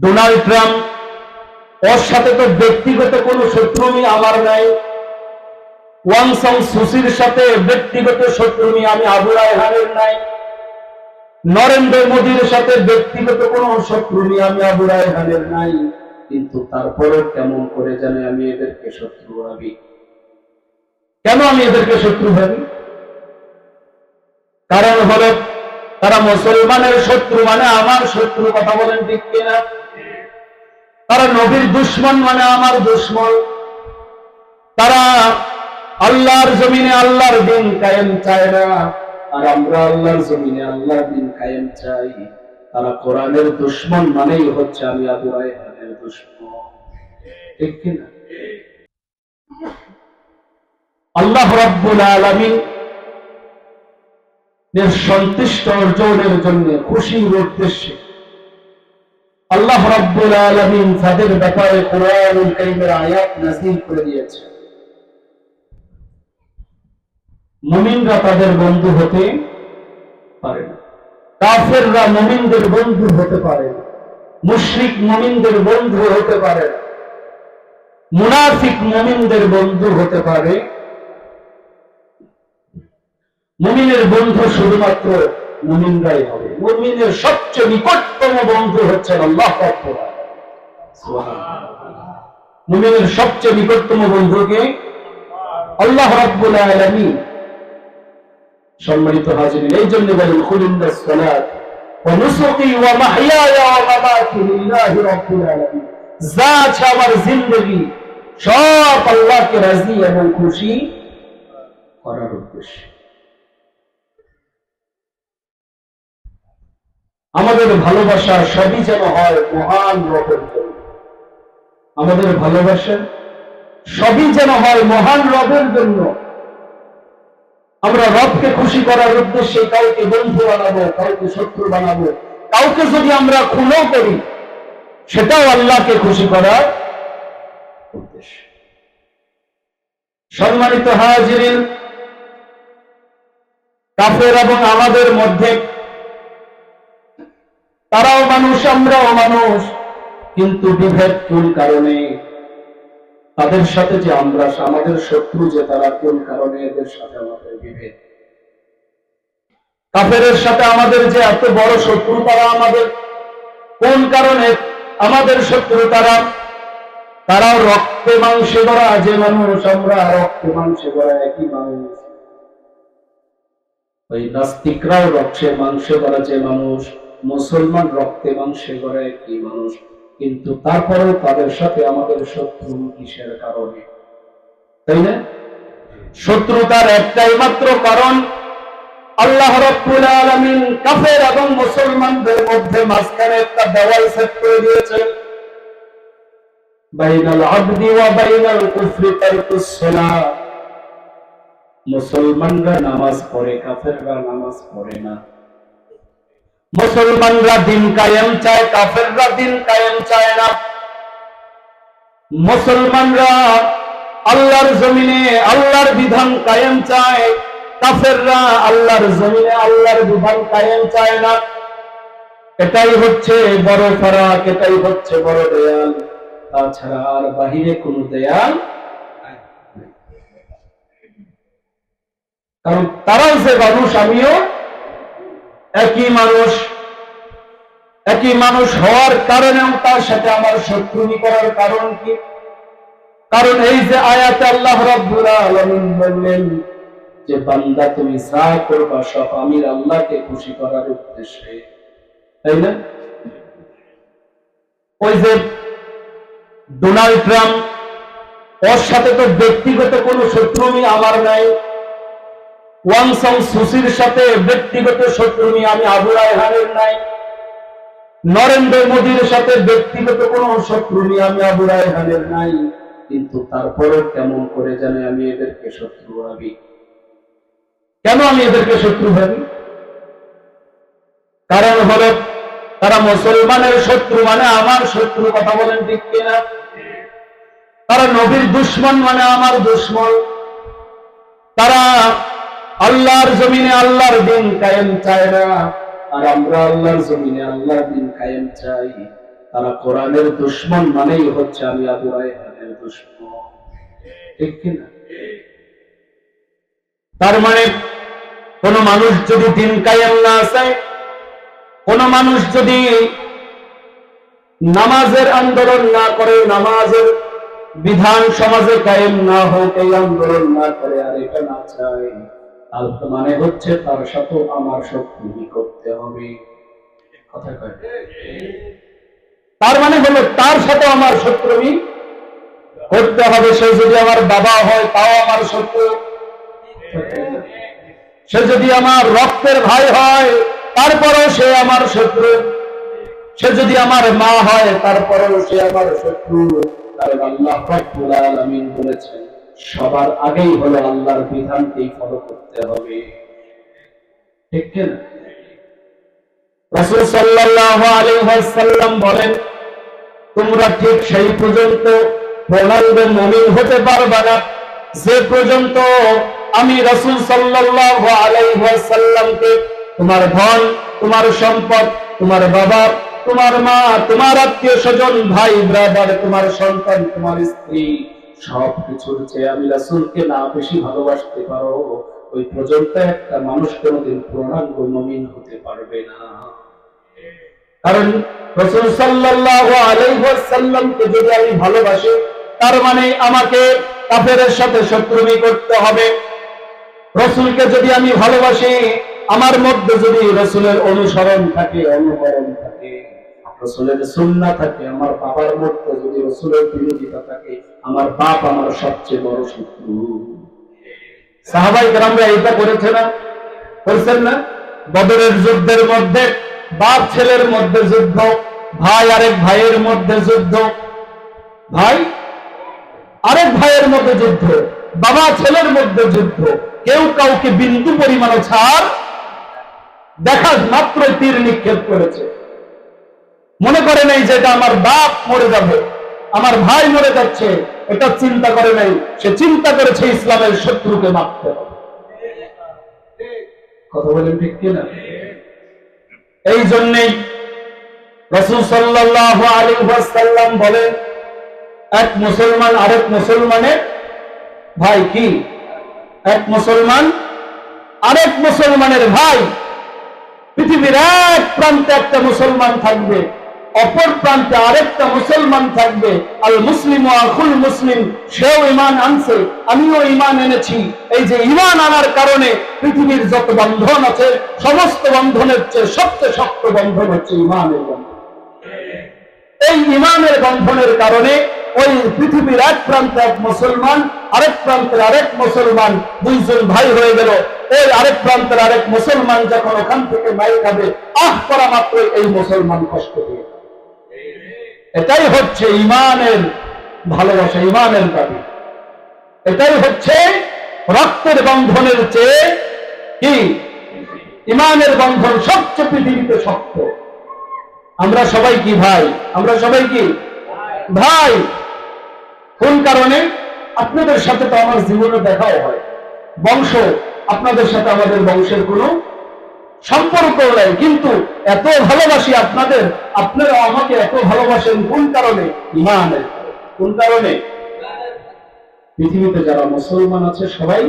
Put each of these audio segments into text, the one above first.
Donald Trump, ওর সাথে তো ব্যক্তিগত কোনো শত্রুমি আমার নাই। ওয়াং সাং সাথে ব্যক্তিগত শত্রুমি আমি আবু রায়হানের নাই। নরেন্দ্র মোদীর সাথে ব্যক্তিগত কোনো শত্রুমি আমি আবু রায়হানের নাই। কিন্তু তারপরে কেমন করে জানে আমি এদেরকে শত্রু ভাবি? কেন আমি এদেরকে শত্রু ভাবি? কারণ হলো, তারা মুসলমানের শত্রু মানে আমার শত্রু কথা বলেন ঠিক কিনা? তারা নবীর দুশ্মন মানে আমার দুশ্মন। তারা আল্লাহর জমিনে আল্লাহর দিন কায়েম চায় না। আর আমরা আল্লাহর জমিনে আল্লাহর দিন কায়েম চাই। তারা কোরআনের দুশ্মন মানেই হচ্ছে আমি আবু রায়হানের দুশ্মন। ঠিক কিনা আল্লাহ রাব্বুল আলামিন এর সন্তুষ্ট অর্জনের জন্য খুশির উদ্দেশ্যে আল্লাহ রাব্বুল আলামিন যাদের ব্যাপারে কোরআনুল কারীমের আয়াত নাযিল করে দিয়েছে। মুমিনরা তাদের বন্ধু হতে পারে না। কাফেররা মুমিনদের বন্ধু হতে পারে মুশরিক মুমিনদের বন্ধু হতে পারে মুনাফিক মুমিনদের বন্ধু হতে পারে মুমিনের বন্ধু শুধুমাত্র মুমিনরাই হবে। মুমিনের সবচেয়ে নিকটতম বন্ধু হচ্ছেন আল্লাহ। মুমিনের সবচেয়ে নিকটতম বন্ধুকে আল্লাহ রাব্বুল আলামিন। সম্মানিত হাজিরিন, এই জন্য বলেন খুলিল্লা সালাত ওয়া নুসুকি ওয়া ওয়া মামাতি লিল্লাহি রাব্বিল আলামিন। যা আছে আমার জিন্দেগি, সব আল্লাহকে রাজি এবং খুশি করার উদ্দেশ্যে। আমাদের ভালোবাসা সবই যেন হয় মহান রবের জন্য। আমাদের ভালোবাসা সবই যেন হয় মহান রবের জন্য। আমরা রবকে খুশি করার উদ্দেশ্যে কাউকে বন্ধু বানাবো, কাউকে শত্রু বানাবো, কাউকে যদি আমরা খুনো করি, সেটাও আল্লাহকে খুশি করার উদ্দেশ্য। সম্মানিত হাজিরিন, কাফের এবং আমাদের মধ্যে তারাও মানুষ, আমরাও মানুষ। কিন্তু বিভেদ কোন কারণে? তাদের সাথে যে আমরা, আমাদের শত্রু যে তারা, কোন কারণে এদের সাথে আমাদের বিভেদ? কাফেরের সাথে আমাদের যে এত বড় শত্রু তারা আমাদের, কোন কারণে আমাদের শত্রু তারা? তারাও রক্তে মাংসে গড়া যে মানুষ, আমরা রক্তে মাংসে গড়া একই মানুষ। ওই নাস্তিকরাও রক্তে মাংসে গড়া যে মানুষ। মুসলমান রক্তে মাংসে গড়া একই মানুষ, কিন্তু তারপরেও তাদের সাথে আমাদের শত্রু কিসের কারণে? তাই না? শত্রুতার একটাই মাত্র কারণ, আল্লাহ রাব্বুল আলামিন কাফের এবং মুসলমানদের মধ্যে মাঝখানে একটা দেওয়াল সেট করে দিয়েছেন। বাইনাল আবদি ওয়া বাইনাল কুফরি তারকুস সালাহ। মুসলমানরা নামাজ পড়ে, কাফেররা নামাজ পড়ে না। মুসলমানরা দিন কায়েম চায়, কাফেররা দিন কায়েম চায় না। মুসলমানরা আল্লাহর জমিনে আল্লাহর বিধান কায়েম চায়, কাফেররা আল্লাহর জমিনে আল্লাহর বিধান কায়েম চায় না। এটাই হচ্ছে বড় ফারাক, এটাই হচ্ছে বড় দেয়াল। তাছাড়া আর বাহিরে কোন দেয়াল কারণ তারাও যে মানুষ, আমিও একই মানুষ একই মানুষ হওয়ার কারণেও তার সাথে আমার শত্রুনি করার কারণ কি? কারণ এই যে আয়াতে আল্লাহ রাব্বুল আলামিন বললেন যে, বান্দা তুমি যা করবা সব আমির আল্লাহকে খুশি করার উদ্দেশ্যে। তাই না? ওই যে ডোনাল্ড ট্রাম্প, ওর সাথে তো ব্যক্তিগত কোনো শত্রুমি আমার নাই। সুসির সাথে ব্যক্তিগত শত্রুমি আমি আবু রায়হানের নাই। নরেন্দ্র মোদীর সাথে ব্যক্তিগত কোনো শত্রুমি আমি আবু রায়হানের নাই। কিন্তু তারপরে কেমন করে জানে আমি এদেরকে শত্রু ভাবি? কেন আমি এদেরকে শত্রু ভাবি? কারণ হলো, তারা মুসলমানের শত্রু মানে আমার শত্রু কথা বলেন ঠিক কিনা? তারা নবীর দুশ্মন মানে আমার দুশ্মন। তারা আল্লাহর জমিনে আল্লাহর দিন কায়েম চায় না। আর আমরা আল্লাহর জমিনে আল্লাহর দিন কায়েম চাই। তারা কোরআনের দুশ্মন মানেই হচ্ছে আমি আবু রায়হানের দুশ্মন। ঠিক কিনা তার মানে কোন মানুষ যদি দিন কায়েম না আছে কোন মানুষ যদি নামাজের আন্দোলন না করে, নামাজের বিধান সমাজে কায়েম না হোক, এই আন্দোলন না করে, আর এটা না চায়। মানে হচ্ছে তার সাথে আমার শক্তি করতে হবে। কথা কয় তার মানে হলো তার সাথে আমার শত্রুমি করতে হবে। সে যদি আমার বাবা হয়, তাও আমার শত্রু। সে যদি আমার রক্তের ভাই হয়, তারপরেও সে আমার শত্রু। সে যদি আমার মা হয়, তারপরেও সে আমার শত্রু। আল্লাহ বলেছেন সবার আগেই হলো আল্লাহর বিধানকেই ফলো করতে হবে। ঠিক বলেন, তোমরা ঠিক সেই পর্যন্ত হতে পারবে না। যে পর্যন্ত আমি তোমার ধন, তোমার সম্পদ, তোমার বাবা, তোমার মা, তোমার আত্মীয় স্বজন, ভাই ব্রাদার তোমার সন্তান, তোমার স্ত্রী সব কিছুর চেয়ে আমি রাসূলকে না বেশি ভালোবাসতে পারো। ওই পর্যন্ত একটা মানুষ কোনোদিন পূর্ণাঙ্গ মুমিন হতে পারবে না। কারণ রসুল সাল্লাল্লাহু আলাইহি ওয়াসাল্লামকে যদি আমি ভালোবাসি, তার মানে আমাকে কাফেরের সাথে শত্রুমি করতে হবে। রসুলকে যদি আমি ভালোবাসি, আমার মধ্যে যদি রসুলের অনুসরণ থাকে, অনুকরণ থাকে রসুলের সুন্না থাকে, আমার বাবার মধ্যে যদি রসুলের বিরোধিতা থাকে, আমার বাপ আমার সবচেয়ে বড় শত্রু। সাহাবাই গ্রামরা এটা করেছে না? করছেন না? বদরের যুদ্ধের মধ্যে, বাপ ছেলের মধ্যে যুদ্ধ, ভাই আরেক ভাইয়ের মধ্যে যুদ্ধ। ভাই, আরেক ভাইয়ের মধ্যে যুদ্ধ, বাবা ছেলের মধ্যে যুদ্ধ। কেউ কাউকে বিন্দু পরিমাণ ছাড় দেখা মাত্র তীর নিক্ষেপ করেছে। মনে করে নাই যে এটা আমার বাপ মরে যাবে, আমার ভাই মরে যাচ্ছে, এটা চিন্তা করে নাই, সে চিন্তা করেছে ইসলামের শত্রুকে মারতে কথা বলেন ঠিক কিনা? এই জন্যেই রসুল সাল্লাল্লাহু আলাইহি ওয়াসাল্লাম বলেন, এক মুসলমান আরেক মুসলমানের ভাই কি? এক মুসলমান আরেক মুসলমানের ভাই। পৃথিবীর এক প্রান্তে একটা মুসলমান থাকবে। অপর প্রান্তে আরেকটা মুসলমান থাকবে, আল মুসলিম আখুল মুসলিম, সেও ইমান আনছে, আমিও ইমান এনেছি। এই যে ইমান আনার কারণে পৃথিবীর যত বন্ধন আছে, সমস্ত বন্ধনের চেয়ে সবচেয়ে শক্ত বন্ধন হচ্ছে ইমানের বন্ধন। এই ইমানের বন্ধনের কারণে ওই পৃথিবীর এক প্রান্তে এক মুসলমান, আরেক প্রান্তের আরেক মুসলমান, দুইজন ভাই হয়ে গেল। ওই আরেক প্রান্তের আরেক মুসলমান যখন ওখান থেকে মাই খাবে, আহ, করা মাত্র এই মুসলমান কষ্ট দিয়ে এটাই হচ্ছে ইমানের ভালোবাসা, ইমানের দাবি। এটাই হচ্ছে রক্তের বন্ধনের চেয়ে কি? ইমানের বন্ধন সবচেয়ে পৃথিবীতে শক্ত। আমরা সবাই কি ভাই? আমরা সবাই কি? ভাই। কোন কারণে? আপনাদের সাথে তো আমার জীবনে দেখাও হয়। বংশ, আপনাদের সাথে আমাদের বংশের কোনো সম্পর্ক নাই, কিন্তু এত ভালোবাসি আপনাদের, আপনারা আমাকে এত ভালোবাসেন কোন কারণে? ইমানের কোন কারণে? পৃথিবীতে যারা মুসলমান আছে সবাই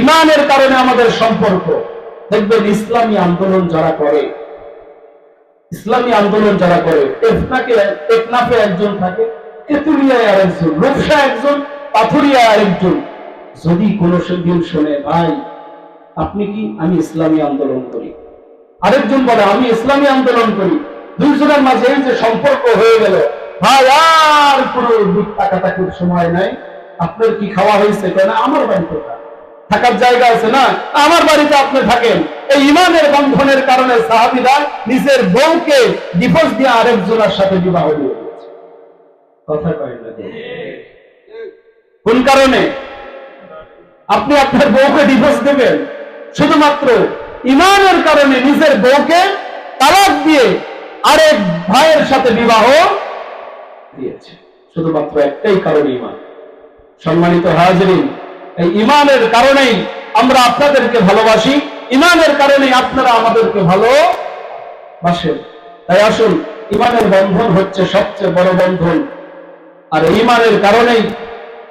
ইমানের কারণে আমাদের সম্পর্ক। দেখবেন ইসলামী আন্দোলন যারা করে, ইসলামী আন্দোলন যারা করে টেকনাকে টেকনাফে একজন থাকে, তেতুলিয়ায় আরেকজন রূপসা একজন, পাথুরিয়ায় আরেকজন। যদি কোনো সেদিন শোনে, ভাই আপনি কি আমি ইসলামী আন্দোলন করি? আরেকজন বলে, আমি ইসলামী আন্দোলন করি। দুইজনের মাঝে এই যে সম্পর্ক হয়ে গেল, ভাই দুধ সময় নাই। আপনার কি খাওয়া হয়েছে? কেন আমার বাড়িতে থাকার জায়গা আছে না? আমার বাড়িতে আপনি থাকেন। এই ইমানের বন্ধনের কারণে সাহাবিরা নিজের বউকে ডিভোর্স দিয়ে আরেকজনের সাথে বিবাহ দিয়ে কথা কয় কোন কারণে? আপনি আপনার বউকে ডিভোর্স দেবেন? শুধুমাত্র ইমানের কারণে নিজের বউকে তালাক দিয়ে আরেক ভাইয়ের সাথে বিবাহ দিয়েছে। শুধুমাত্র একটাই কারণ ইমান। সম্মানিত হাজরিন, এই ইমানের কারণেই আমরা আপনাদেরকে ভালোবাসি। ইমানের কারণেই আপনারা আমাদেরকে ভালোবাসেন। তাই আসুন, ইমানের বন্ধন হচ্ছে সবচেয়ে বড় বন্ধন। আর ইমানের কারণেই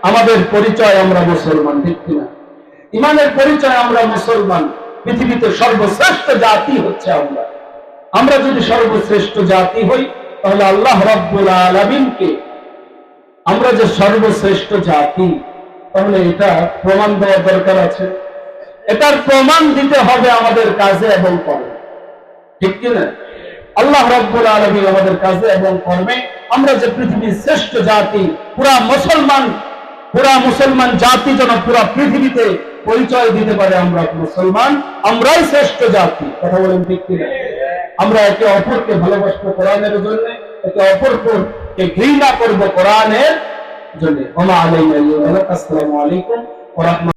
আমাদের পরিচয় আমরা মুসলমান, ঠিক কিনা? ইমানের পরিচয় আমরা মুসলমান, পৃথিবীতে সর্বশ্রেষ্ঠ জাতি হচ্ছে আমরা। আমরা যদি সর্বশ্রেষ্ঠ জাতি হই, তাহলে আল্লাহ রব্বুল আলমিনকে আমরা যে সর্বশ্রেষ্ঠ জাতি, তাহলে এটা প্রমাণ দেওয়ার দরকার আছে। এটার প্রমাণ দিতে হবে আমাদের কাজে এবং কর্মে। ঠিক কিনা আল্লাহ রব্বুল আলমী আমাদের কাজে এবং কর্মে আমরা যে পৃথিবীর শ্রেষ্ঠ জাতি, পুরা মুসলমান পুরা মুসলমান জাতি যেন পুরা পৃথিবীতে পরিচয় দিতে পারে আমরা মুসলমান, আমরাই শ্রেষ্ঠ জাতি। কথা বলেন ঠিক কিনা? আমরা একে অপরকে ভালোবাসবো কোরআনের জন্য, একে অপরকে ঘৃণা করব কোরআনের জন্য। আসসালামু আলাইকুম